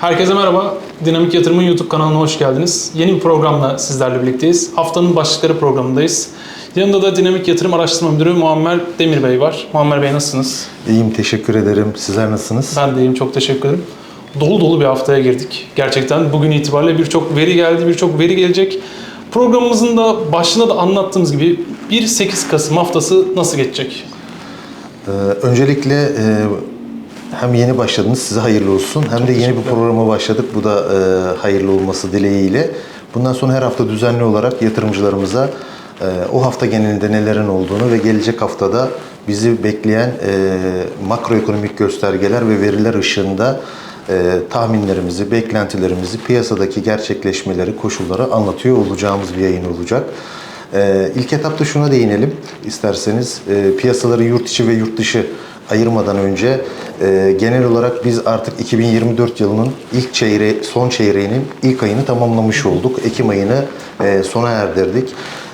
Herkese merhaba. Dinamik Yatırım'ın YouTube kanalına hoş geldiniz. Yeni bir programla sizlerle birlikteyiz. Haftanın başlıkları programındayız. Yanında da Dinamik Yatırım Araştırma Müdürü Muammer Demir Bey var. Muammer Bey nasılsınız? İyiyim, teşekkür ederim. Sizler nasılsınız? Ben de iyiyim, çok teşekkür ederim. Dolu dolu bir haftaya girdik. Gerçekten bugün itibariyle birçok veri geldi, birçok veri gelecek. Programımızın da başında da anlattığımız gibi 1-8 Kasım haftası nasıl geçecek? Ee, öncelikle e, hem yeni başladınız, size hayırlı olsun. Hem de yeni bir programa başladık. Bu da e, hayırlı olması dileğiyle. Bundan sonra her hafta düzenli olarak yatırımcılarımıza e, o hafta genelinde nelerin olduğunu ve gelecek haftada bizi bekleyen e, makroekonomik göstergeler ve veriler ışığında e, tahminlerimizi, beklentilerimizi, piyasadaki gerçekleşmeleri, koşulları anlatıyor olacağımız bir yayın olacak. Ee, ilk etapta şuna değinelim isterseniz. Ee, piyasaları yurt içi ve yurt dışı ayırmadan önce e, genel olarak biz artık 2024 yılının ilk çeyre son çeyreğinin ilk ayını tamamlamış olduk. Ekim ayını e, sona erdirdik.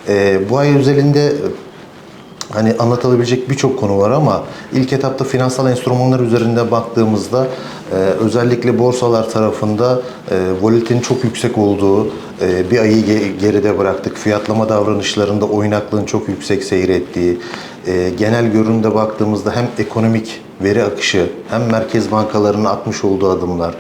E, bu ay özelinde hani anlatılabilecek birçok konu var ama ilk etapta finansal enstrümanlar üzerinde baktığımızda e, özellikle borsalar tarafında e, volatilitenin çok yüksek olduğu e, bir ayı ge- geride bıraktık. Fiyatlama davranışlarında oynaklığın çok yüksek seyrettiği, e, genel görünümde baktığımızda hem ekonomik veri akışı hem merkez bankalarının atmış olduğu adımlar,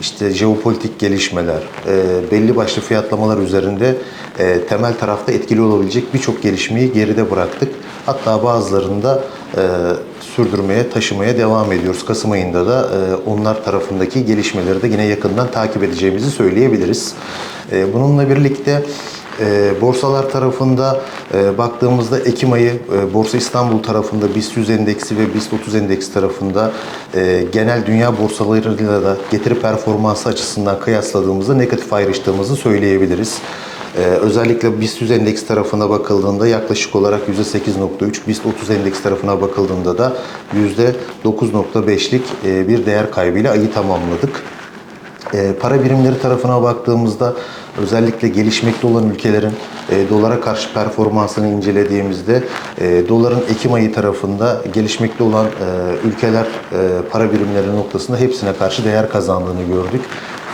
işte jeopolitik gelişmeler, e, belli başlı fiyatlamalar üzerinde e, temel tarafta etkili olabilecek birçok gelişmeyi geride bıraktık. Hatta bazılarında e, sürdürmeye, taşımaya devam ediyoruz. Kasım ayında da onlar tarafındaki gelişmeleri de yine yakından takip edeceğimizi söyleyebiliriz. Bununla birlikte e, borsalar tarafında e, baktığımızda Ekim ayı e, Borsa İstanbul tarafında BIST 100 endeksi ve BIST 30 endeksi tarafında e, genel dünya borsalarıyla da getiri performansı açısından kıyasladığımızda negatif ayrıştığımızı söyleyebiliriz. Ee, özellikle BIST 100 endeks tarafına bakıldığında yaklaşık olarak %8.3, BIST 30 endeks tarafına bakıldığında da %9.5'lik e, bir değer kaybıyla ayı tamamladık. E, para birimleri tarafına baktığımızda özellikle gelişmekte olan ülkelerin e, dolara karşı performansını incelediğimizde e, doların Ekim ayı tarafında gelişmekte olan e, ülkeler e, para birimleri noktasında hepsine karşı değer kazandığını gördük.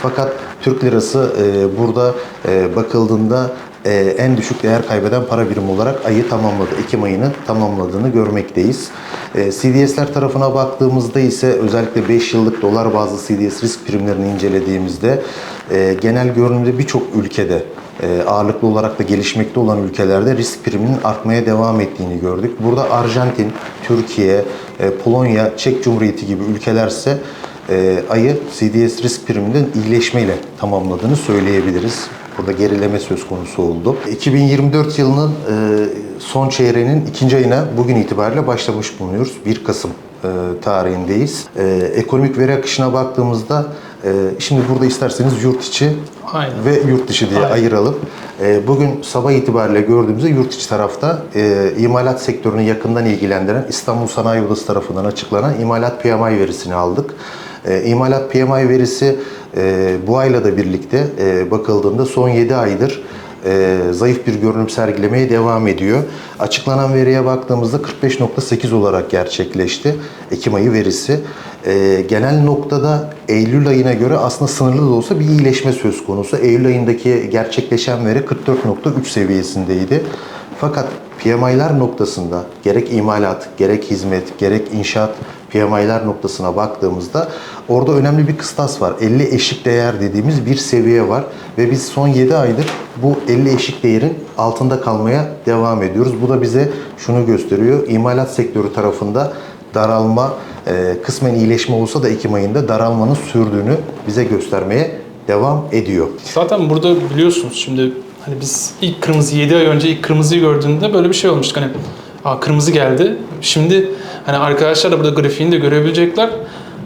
Fakat Türk lirası e, burada e, bakıldığında e, en düşük değer kaybeden para birimi olarak ayı tamamladı. Ekim ayını tamamladığını görmekteyiz. E, CDS'ler tarafına baktığımızda ise özellikle 5 yıllık dolar bazlı CDS risk primlerini incelediğimizde e, genel görünümde birçok ülkede e, ağırlıklı olarak da gelişmekte olan ülkelerde risk priminin artmaya devam ettiğini gördük. Burada Arjantin, Türkiye, e, Polonya, Çek Cumhuriyeti gibi ülkelerse e, ayı CDS risk priminin iyileşmeyle tamamladığını söyleyebiliriz. Burada gerileme söz konusu oldu. 2024 yılının e, son çeyreğinin ikinci ayına bugün itibariyle başlamış bulunuyoruz. 1 Kasım e, tarihindeyiz. E, ekonomik veri akışına baktığımızda şimdi burada isterseniz yurt içi Aynen. ve yurt dışı diye Aynen. ayıralım. Bugün sabah itibariyle gördüğümüzde yurt içi tarafta imalat sektörünü yakından ilgilendiren İstanbul Sanayi Odası tarafından açıklanan imalat PMI verisini aldık. E, imalat PMI verisi e, bu ayla da birlikte e, bakıldığında son 7 aydır e, zayıf bir görünüm sergilemeye devam ediyor. Açıklanan veriye baktığımızda 45.8 olarak gerçekleşti Ekim ayı verisi. E, genel noktada Eylül ayına göre aslında sınırlı da olsa bir iyileşme söz konusu. Eylül ayındaki gerçekleşen veri 44.3 seviyesindeydi. Fakat PMI'ler noktasında gerek imalat, gerek hizmet, gerek inşaat PMI'ler noktasına baktığımızda orada önemli bir kıstas var. 50 eşik değer dediğimiz bir seviye var ve biz son 7 aydır bu 50 eşik değerin altında kalmaya devam ediyoruz. Bu da bize şunu gösteriyor. İmalat sektörü tarafında daralma, e, kısmen iyileşme olsa da Ekim ayında daralmanın sürdüğünü bize göstermeye devam ediyor. Zaten burada biliyorsunuz şimdi hani biz ilk kırmızı 7 ay önce ilk kırmızıyı gördüğünde böyle bir şey olmuştuk hani Aa, kırmızı geldi. Şimdi hani arkadaşlar da burada grafiğini de görebilecekler.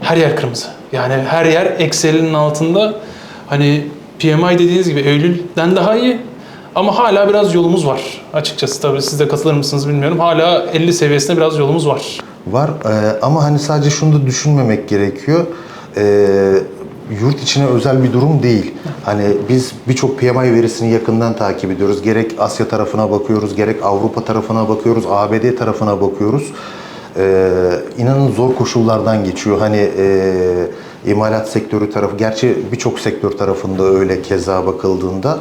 Her yer kırmızı. Yani her yer ekselinin altında. Hani PMI dediğiniz gibi Eylül'den daha iyi. Ama hala biraz yolumuz var açıkçası. Tabii siz de katılır mısınız bilmiyorum. Hala 50 seviyesinde biraz yolumuz var. Var e, ama hani sadece şunu da düşünmemek gerekiyor. E, yurt içine özel bir durum değil. Hani biz birçok PMI verisini yakından takip ediyoruz. Gerek Asya tarafına bakıyoruz, gerek Avrupa tarafına bakıyoruz, ABD tarafına bakıyoruz. E, inanın zor koşullardan geçiyor. Hani e, imalat sektörü tarafı, gerçi birçok sektör tarafında öyle keza bakıldığında.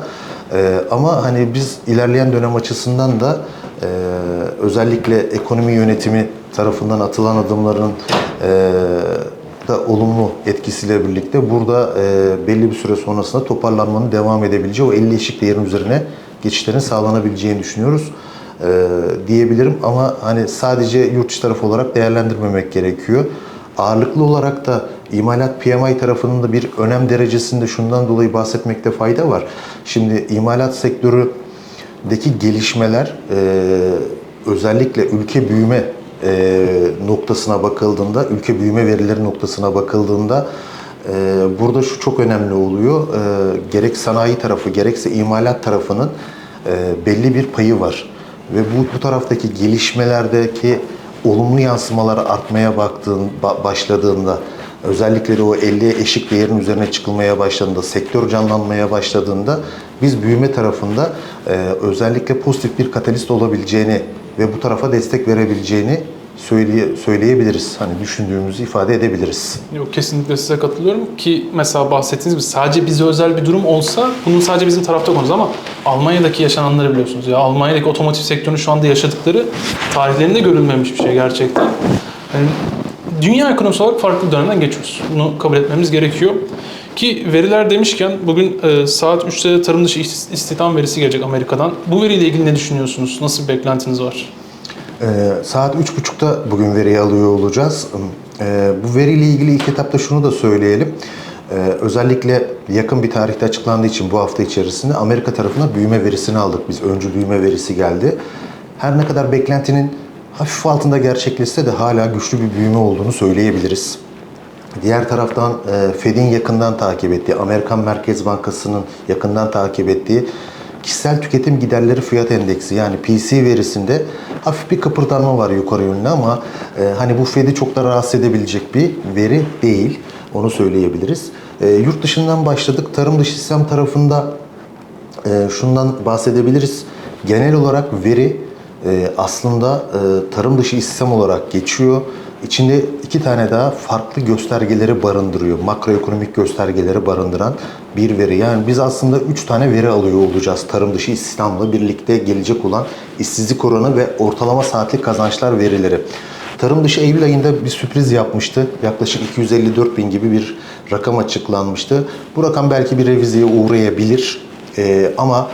E, ama hani biz ilerleyen dönem açısından da e, özellikle ekonomi yönetimi tarafından atılan adımların e, da olumlu etkisiyle birlikte burada e, belli bir süre sonrasında toparlanmanın devam edebileceği o 50 eşik değerin üzerine geçişlerin sağlanabileceğini düşünüyoruz e, diyebilirim ama hani sadece yurt dışı tarafı olarak değerlendirmemek gerekiyor. Ağırlıklı olarak da imalat PMI tarafının da bir önem derecesinde şundan dolayı bahsetmekte fayda var. Şimdi imalat sektöründeki gelişmeler e, özellikle ülke büyüme e, noktasına bakıldığında, ülke büyüme verileri noktasına bakıldığında e, burada şu çok önemli oluyor. E, gerek sanayi tarafı gerekse imalat tarafının e, belli bir payı var. Ve bu, bu taraftaki gelişmelerdeki olumlu yansımalar artmaya baktığın, ba- başladığında özellikle de o 50 eşik değerin üzerine çıkılmaya başladığında, sektör canlanmaya başladığında biz büyüme tarafında e, özellikle pozitif bir katalist olabileceğini ve bu tarafa destek verebileceğini söyleye, söyleyebiliriz. Hani düşündüğümüzü ifade edebiliriz. Yok kesinlikle size katılıyorum ki mesela bahsettiğiniz gibi sadece bize özel bir durum olsa bunun sadece bizim tarafta konumuz ama Almanya'daki yaşananları biliyorsunuz ya Almanya'daki otomotiv sektörünün şu anda yaşadıkları tarihlerinde görülmemiş bir şey gerçekten. Yani dünya ekonomisi olarak farklı dönemden geçiyoruz. Bunu kabul etmemiz gerekiyor. Ki veriler demişken bugün e, saat 3'te tarım dışı istihdam verisi gelecek Amerika'dan. Bu veriyle ilgili ne düşünüyorsunuz? Nasıl bir beklentiniz var? Ee, saat 3.30'da bugün veriyi alıyor olacağız. Ee, bu veriyle ilgili ilk etapta şunu da söyleyelim. Ee, özellikle yakın bir tarihte açıklandığı için bu hafta içerisinde Amerika tarafına büyüme verisini aldık. Biz öncü büyüme verisi geldi. Her ne kadar beklentinin hafif altında gerçekleşse de hala güçlü bir büyüme olduğunu söyleyebiliriz. Diğer taraftan e, Fed'in yakından takip ettiği, Amerikan Merkez Bankası'nın yakından takip ettiği kişisel tüketim giderleri fiyat endeksi yani PC verisinde hafif bir kıpırdanma var yukarı yönlü ama e, hani bu Fed'i çok da rahatsız edebilecek bir veri değil. Onu söyleyebiliriz. E, yurt dışından başladık. Tarım dışı sistem tarafında e, şundan bahsedebiliriz. Genel olarak veri e, aslında e, tarım dışı istihdam olarak geçiyor. İçinde iki tane daha farklı göstergeleri barındırıyor. Makroekonomik göstergeleri barındıran bir veri. Yani biz aslında üç tane veri alıyor olacağız tarım dışı istihdamla birlikte gelecek olan işsizlik oranı ve ortalama saatlik kazançlar verileri. Tarım dışı Eylül ayında bir sürpriz yapmıştı. Yaklaşık 254 bin gibi bir rakam açıklanmıştı. Bu rakam belki bir reviziye uğrayabilir. Ee, ama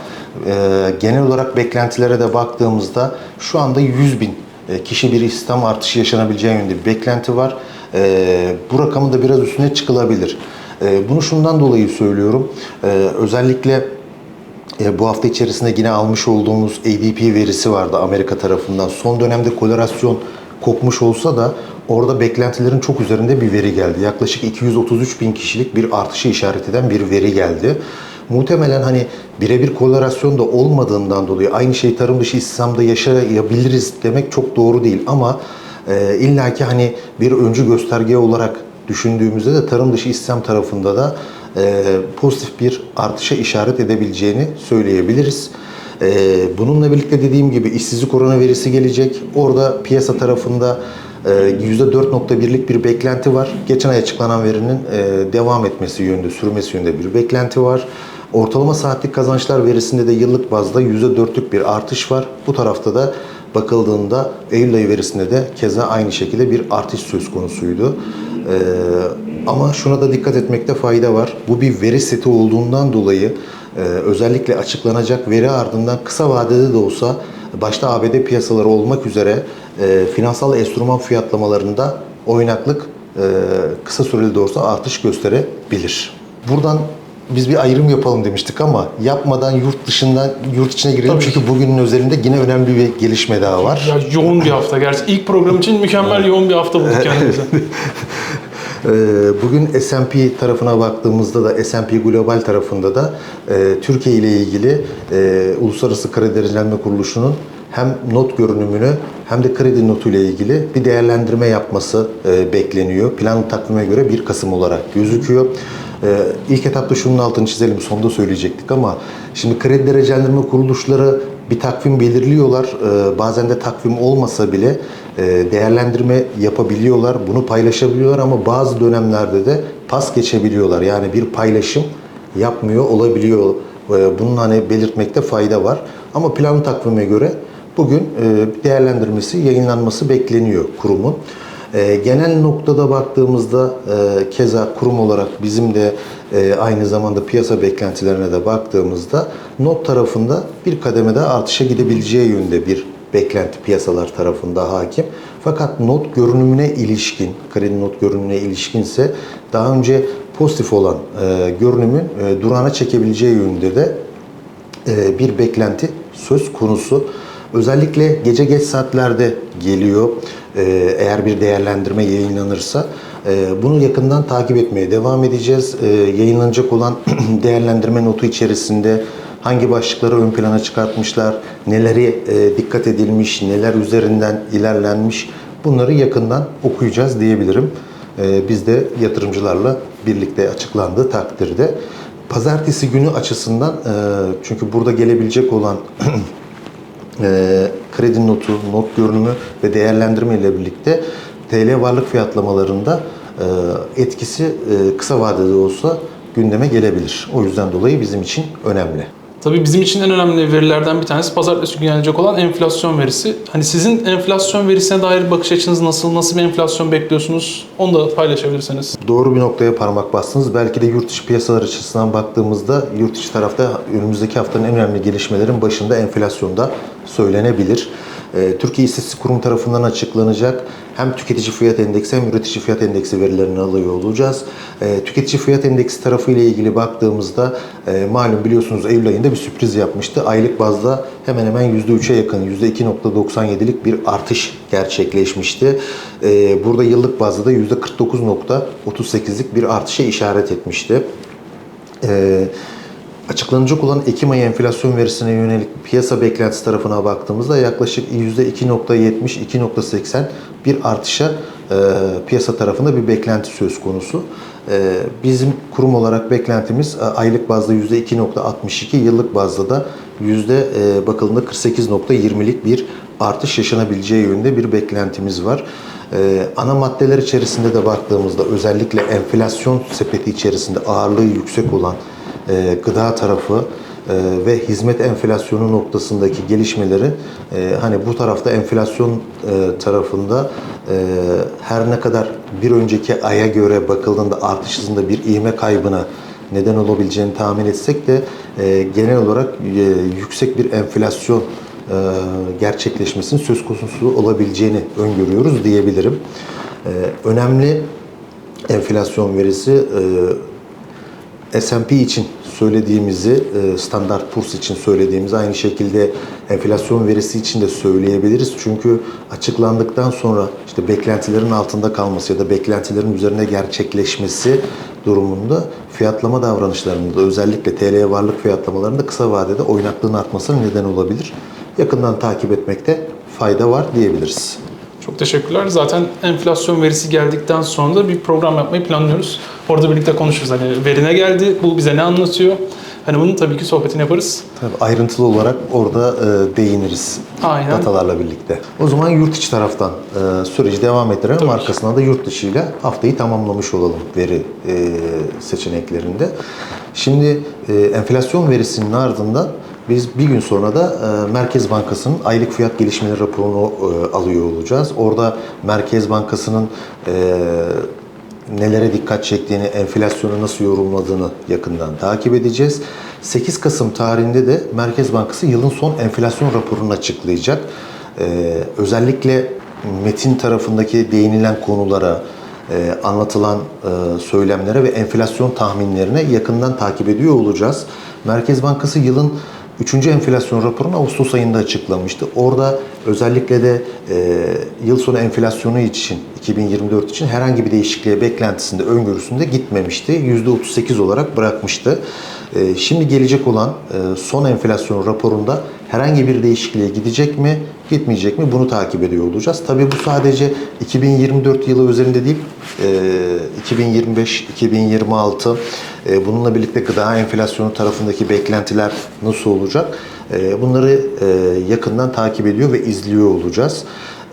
e, genel olarak beklentilere de baktığımızda şu anda 100 bin kişi bir istihdam artışı yaşanabileceği yönünde bir beklenti var. E, bu rakamın da biraz üstüne çıkılabilir. E, bunu şundan dolayı söylüyorum. E, özellikle e, bu hafta içerisinde yine almış olduğumuz ADP verisi vardı Amerika tarafından. Son dönemde kolerasyon kopmuş olsa da orada beklentilerin çok üzerinde bir veri geldi. Yaklaşık 233 bin kişilik bir artışı işaret eden bir veri geldi. Muhtemelen hani birebir korelasyon da olmadığından dolayı aynı şey tarım dışı istihdamda yaşayabiliriz demek çok doğru değil ama e, illaki hani bir öncü gösterge olarak düşündüğümüzde de tarım dışı istihdam tarafında da e, pozitif bir artışa işaret edebileceğini söyleyebiliriz. E, bununla birlikte dediğim gibi işsizlik oranı verisi gelecek. Orada piyasa tarafında e, %4.1'lik bir beklenti var. Geçen ay açıklanan verinin e, devam etmesi yönünde, sürmesi yönünde bir beklenti var. Ortalama saatlik kazançlar verisinde de yıllık bazda %4'lük bir artış var. Bu tarafta da bakıldığında Eylül ayı verisinde de keza aynı şekilde bir artış söz konusuydu. Ee, ama şuna da dikkat etmekte fayda var. Bu bir veri seti olduğundan dolayı e, özellikle açıklanacak veri ardından kısa vadede de olsa başta ABD piyasaları olmak üzere e, finansal enstrüman fiyatlamalarında oynaklık e, kısa süreli de olsa artış gösterebilir. Buradan biz bir ayrım yapalım demiştik ama yapmadan yurt dışından yurt içine girelim Tabii çünkü bugünün özelinde yine önemli bir gelişme daha var. Ya yoğun bir hafta. Gerçi ilk program için mükemmel yoğun bir hafta bulduk kendimize. Ee, Bugün S&P tarafına baktığımızda da S&P Global tarafında da e, Türkiye ile ilgili e, Uluslararası Kredi Derecelenme Kuruluşu'nun hem not görünümünü hem de kredi notu ile ilgili bir değerlendirme yapması e, bekleniyor. Planlı takvime göre 1 Kasım olarak gözüküyor. Ee, İlk etapta şunun altını çizelim, sonda söyleyecektik ama Şimdi kredi derecelendirme kuruluşları bir takvim belirliyorlar. Ee, bazen de takvim olmasa bile e, değerlendirme yapabiliyorlar. Bunu paylaşabiliyorlar ama bazı dönemlerde de pas geçebiliyorlar. Yani bir paylaşım yapmıyor olabiliyor. Bunun hani belirtmekte fayda var. Ama planlı takvime göre bugün e, değerlendirmesi, yayınlanması bekleniyor kurumun. E, genel noktada baktığımızda e, keza kurum olarak bizim de aynı zamanda piyasa beklentilerine de baktığımızda not tarafında bir kademe daha artışa gidebileceği yönde bir beklenti piyasalar tarafında hakim. Fakat not görünümüne ilişkin, kredi not görünümüne ilişkinse daha önce pozitif olan e, görünümün e, durağına çekebileceği yönde de e, bir beklenti söz konusu. Özellikle gece geç saatlerde geliyor. E, Eğer bir değerlendirme yayınlanırsa e, bunu yakından takip etmeye devam edeceğiz. E, Yayınlanacak olan değerlendirme notu içerisinde hangi başlıkları ön plana çıkartmışlar, neleri dikkat edilmiş, neler üzerinden ilerlenmiş bunları yakından okuyacağız diyebilirim. E, Biz de yatırımcılarla birlikte açıklandığı takdirde. Pazartesi günü açısından çünkü burada gelebilecek olan e, kredi notu, not görünümü ve değerlendirme ile birlikte TL varlık fiyatlamalarında e, etkisi e, kısa vadede olsa gündeme gelebilir. O yüzden dolayı bizim için önemli. Tabii bizim için en önemli verilerden bir tanesi pazartesi günü gelecek olan enflasyon verisi. Hani sizin enflasyon verisine dair bakış açınız nasıl? Nasıl bir enflasyon bekliyorsunuz? Onu da paylaşabilirseniz. Doğru bir noktaya parmak bastınız. Belki de yurt dışı piyasalar açısından baktığımızda yurt dışı tarafta önümüzdeki haftanın en önemli gelişmelerin başında enflasyonda söylenebilir. Ee, Türkiye İstatistik Kurumu tarafından açıklanacak hem tüketici fiyat endeksi hem üretici fiyat endeksi verilerini alıyor olacağız. Ee, Tüketici fiyat endeksi tarafı ile ilgili baktığımızda e, malum biliyorsunuz Eylül ayında bir sürpriz yapmıştı. Aylık bazda hemen hemen %3'e yakın %2.97'lik bir artış gerçekleşmişti. Ee, Burada yıllık bazda da %49.38'lik bir artışa işaret etmişti. Ee, açıklanacak olan Ekim ayı enflasyon verisine yönelik piyasa beklentisi tarafına baktığımızda yaklaşık %2.70-2.80 bir artışa e, piyasa tarafında bir beklenti söz konusu. E, bizim kurum olarak beklentimiz e, aylık bazda %2.62, yıllık bazda da yüzde e, bakıldığında 48.20'lik bir artış yaşanabileceği yönde bir beklentimiz var. Ee, ana maddeler içerisinde de baktığımızda özellikle enflasyon sepeti içerisinde ağırlığı yüksek olan e, gıda tarafı e, ve hizmet enflasyonu noktasındaki gelişmeleri e, hani bu tarafta enflasyon e, tarafında e, her ne kadar bir önceki aya göre bakıldığında artış hızında bir ivme kaybına neden olabileceğini tahmin etsek de e, genel olarak e, yüksek bir enflasyon e, gerçekleşmesinin söz konusu olabileceğini öngörüyoruz diyebilirim. E, önemli enflasyon verisi e, S&P için söylediğimizi, e, Standard Poor's için söylediğimizi aynı şekilde enflasyon verisi için de söyleyebiliriz. Çünkü açıklandıktan sonra işte beklentilerin altında kalması ya da beklentilerin üzerine gerçekleşmesi durumunda fiyatlama davranışlarında özellikle TL varlık fiyatlamalarında kısa vadede oynaklığın artmasına neden olabilir. Yakından takip etmekte fayda var diyebiliriz. Çok teşekkürler. Zaten enflasyon verisi geldikten sonra da bir program yapmayı planlıyoruz. Orada birlikte konuşuruz. Hani verine geldi, bu bize ne anlatıyor? Hani bunun tabii ki sohbetini yaparız. Tabii ayrıntılı olarak orada e, değiniriz. Aynen. Datalarla birlikte. O zaman yurt içi taraftan e, süreci devam ettirelim. Tabii ki. Arkasından da yurt dışı ile haftayı tamamlamış olalım veri e, seçeneklerinde. Şimdi e, enflasyon verisinin ardından biz bir gün sonra da e, Merkez Bankası'nın aylık fiyat gelişmeleri raporunu e, alıyor olacağız. Orada Merkez Bankası'nın e, nelere dikkat çektiğini, enflasyonu nasıl yorumladığını yakından takip edeceğiz. 8 Kasım tarihinde de Merkez Bankası yılın son enflasyon raporunu açıklayacak. Özellikle metin tarafındaki değinilen konulara, anlatılan söylemlere ve enflasyon tahminlerine yakından takip ediyor olacağız. Merkez Bankası yılın 3. enflasyon raporunu Ağustos ayında açıklamıştı. Orada özellikle de e, yıl sonu enflasyonu için 2024 için herhangi bir değişikliğe beklentisinde, öngörüsünde gitmemişti. %38 olarak bırakmıştı. E, Şimdi gelecek olan e, son enflasyon raporunda herhangi bir değişikliğe gidecek mi, gitmeyecek mi bunu takip ediyor olacağız. Tabii bu sadece 2024 yılı üzerinde değil, e, 2025, 2026 e, bununla birlikte gıda enflasyonu tarafındaki beklentiler nasıl olacak? E, Bunları e, yakından takip ediyor ve izliyor olacağız.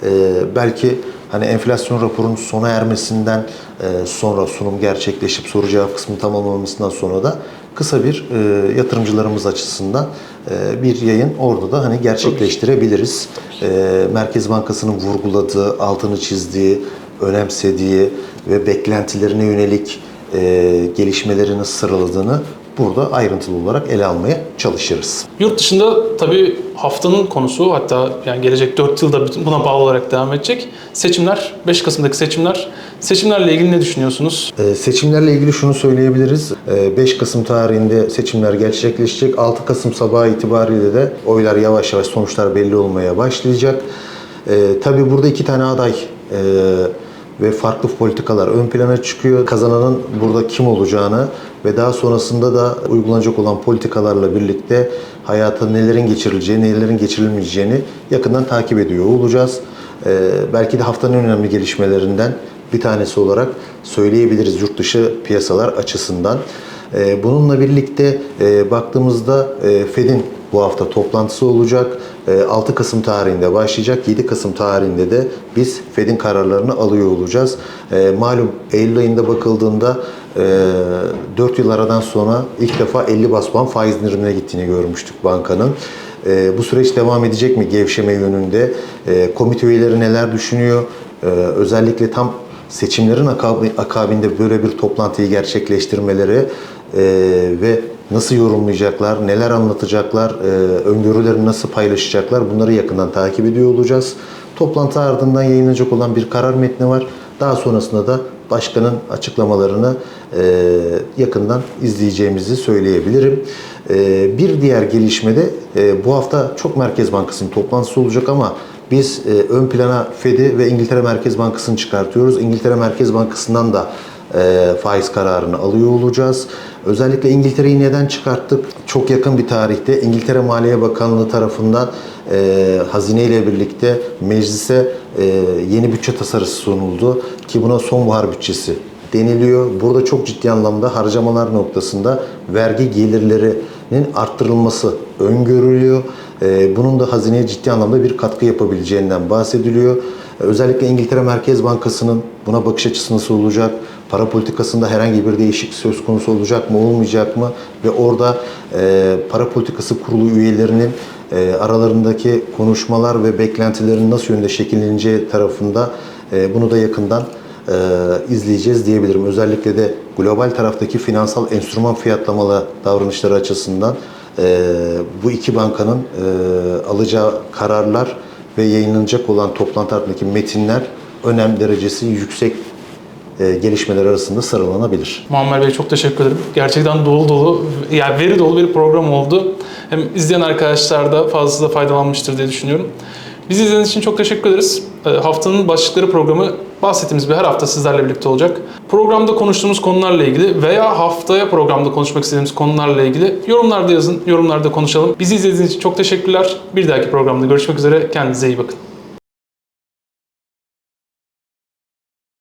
E, Belki hani enflasyon raporunun sona ermesinden e, sonra sunum gerçekleşip soru cevap kısmı tamamlanmasından sonra da kısa bir e, yatırımcılarımız açısından e, bir yayın orada da hani gerçekleştirebiliriz. E, Merkez Bankası'nın vurguladığı, altını çizdiği, önemsediği ve beklentilerine yönelik e, gelişmeleri sıraladığını burada ayrıntılı olarak ele almaya çalışırız. Yurt dışında tabii haftanın konusu hatta yani gelecek 4 yılda buna bağlı olarak devam edecek. Seçimler, 5 Kasım'daki seçimler. Seçimlerle ilgili ne düşünüyorsunuz? Ee, Seçimlerle ilgili şunu söyleyebiliriz. Ee, 5 Kasım tarihinde seçimler gerçekleşecek. 6 Kasım sabahı itibariyle de oylar yavaş yavaş sonuçlar belli olmaya başlayacak. Ee, tabii burada iki tane aday e, ve farklı politikalar ön plana çıkıyor. Kazananın burada kim olacağını ve daha sonrasında da uygulanacak olan politikalarla birlikte hayata nelerin geçirileceği, nelerin geçirilmeyeceğini yakından takip ediyor olacağız. Ee, belki de haftanın önemli gelişmelerinden bir tanesi olarak söyleyebiliriz yurt dışı piyasalar açısından. Ee, Bununla birlikte e, baktığımızda e, Fed'in bu hafta toplantısı olacak. E, 6 Kasım tarihinde başlayacak. 7 Kasım tarihinde de biz Fed'in kararlarını alıyor olacağız. E, Malum Eylül ayında bakıldığında e, 4 yıl aradan sonra ilk defa 50 bas puan faiz indirimine gittiğini görmüştük bankanın. E, bu süreç devam edecek mi gevşeme yönünde? E, komite üyeleri neler düşünüyor? E, özellikle tam seçimlerin akabi- akabinde böyle bir toplantıyı gerçekleştirmeleri e, ve nasıl yorumlayacaklar, neler anlatacaklar, e, öngörülerini nasıl paylaşacaklar bunları yakından takip ediyor olacağız. Toplantı ardından yayınlanacak olan bir karar metni var. Daha sonrasında da başkanın açıklamalarını e, yakından izleyeceğimizi söyleyebilirim. E, bir diğer gelişmede bu hafta çok Merkez Bankası'nın toplantısı olacak ama biz ön plana Fed'i ve İngiltere Merkez Bankası'nı çıkartıyoruz. İngiltere Merkez Bankası'ndan da e, faiz kararını alıyor olacağız. Özellikle İngiltere'yi neden çıkarttık? Çok yakın bir tarihte İngiltere Maliye Bakanlığı tarafından e, hazine ile birlikte meclise e, yeni bütçe tasarısı sunuldu ki buna sonbahar bütçesi deniliyor. Burada çok ciddi anlamda harcamalar noktasında vergi gelirlerinin arttırılması öngörülüyor. Ee, Bunun da hazineye ciddi anlamda bir katkı yapabileceğinden bahsediliyor. Özellikle İngiltere Merkez Bankası'nın buna bakış açısı nasıl olacak? Para politikasında herhangi bir değişiklik söz konusu olacak mı, olmayacak mı? Ve orada e, para politikası kurulu üyelerinin e, aralarındaki konuşmalar ve beklentilerin nasıl yönde şekilleneceği tarafında e, bunu da yakından e, izleyeceğiz diyebilirim. Özellikle de global taraftaki finansal enstrüman fiyatlamalı davranışları açısından e, bu iki bankanın e, alacağı kararlar ve yayınlanacak olan toplantı ardındaki metinler önem derecesi yüksek gelişmeler arasında sıralanabilir. Muammer Bey çok teşekkür ederim. Gerçekten dolu dolu, yani veri dolu bir program oldu. Hem izleyen arkadaşlar da fazlasıyla faydalanmıştır diye düşünüyorum. Bizi izlediğiniz için çok teşekkür ederiz. Ee, Haftanın başlıkları programı bahsettiğimiz bir her hafta sizlerle birlikte olacak. Programda konuştuğumuz konularla ilgili veya haftaya programda konuşmak istediğimiz konularla ilgili yorumlarda yazın, yorumlarda konuşalım. Bizi izlediğiniz için çok teşekkürler. Bir dahaki programda görüşmek üzere. Kendinize iyi bakın.